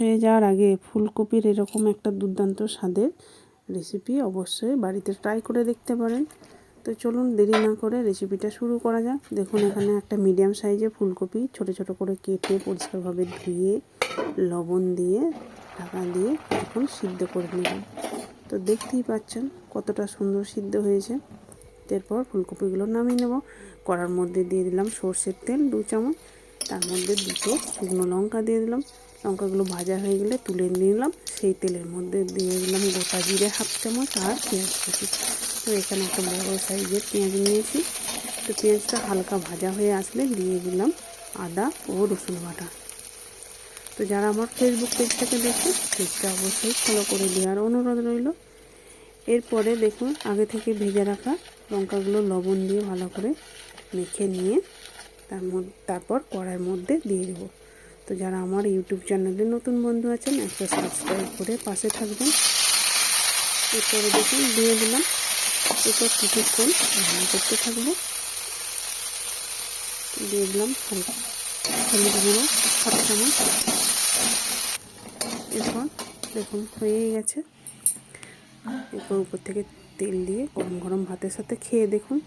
হয়ে যাওয়ার আগে ফুলকপির এরকম একটা দুর্দান্ত স্বাদের রেসিপি অবশ্যই বাড়িতে ট্রাই করে দেখতে পারেন। তো চলুন দেরি না করে রেসিপিটা শুরু করা যাক। দেখুন এখানে একটা মিডিয়াম সাইজে ফুলকপি ছোট ছোট করে কেটে পরিষ্কারভাবে ধুয়ে, লবণ দিয়ে, ঢাকা দিয়ে এখন সিদ্ধ করে নেব। তো দেখতেই পাচ্ছেন কতটা সুন্দর সিদ্ধ হয়েছে। এরপর ফুলকপিগুলো নামিয়ে নেব। কড়ার মধ্যে দিয়ে দিলাম সর্ষের তেল, দু চামচ তার মধ্যে দুটো শুকনো লঙ্কা দিয়ে দিলাম। লঙ্কাগুলো ভাজা হয়ে গেলে তুলে নিলাম। সেই তেলের মধ্যে দিয়ে দিলাম গোটা জিরে হাফ চামচ আর পেঁয়াজ কুচি। তো এখানে একটা বড় সাইজের পেঁয়াজ নিয়েছি। তো পেঁয়াজটা হালকা ভাজা হয়ে আসলে দিয়ে দিলাম আদা ও রসুন বাটা। তো যারা আমার ফেসবুক পেজ থেকে দেখে, পেজটা অবশ্যই ফলো করে দেওয়ার অনুরোধ রইল। এরপরে দেখুন, আগে থেকে ভেজে রাখা লঙ্কাগুলো লবণ দিয়ে ভালো করে মেখে নিয়ে তার মধ্যে, তারপর কড়াইয়ের মধ্যে দিয়ে দেবো। তো যারা আমার ইউটিউব চ্যানেলে নতুন বন্ধু আছেন, একটা সাবস্ক্রাইব করে পাশে থাকবেন। এরপরে দেখুন, দিয়ে দিলাম। এরপর কিছুক্ষণ রান্না করতে থাকব। দিয়ে দিলাম হলুদ গুঁড়ো, হাফ চামচ। এরপর দেখুন হয়েই গেছে। এরপর উপর থেকে তেল দিয়ে গরম গরম ভাতের সাথে খেয়ে দেখুন।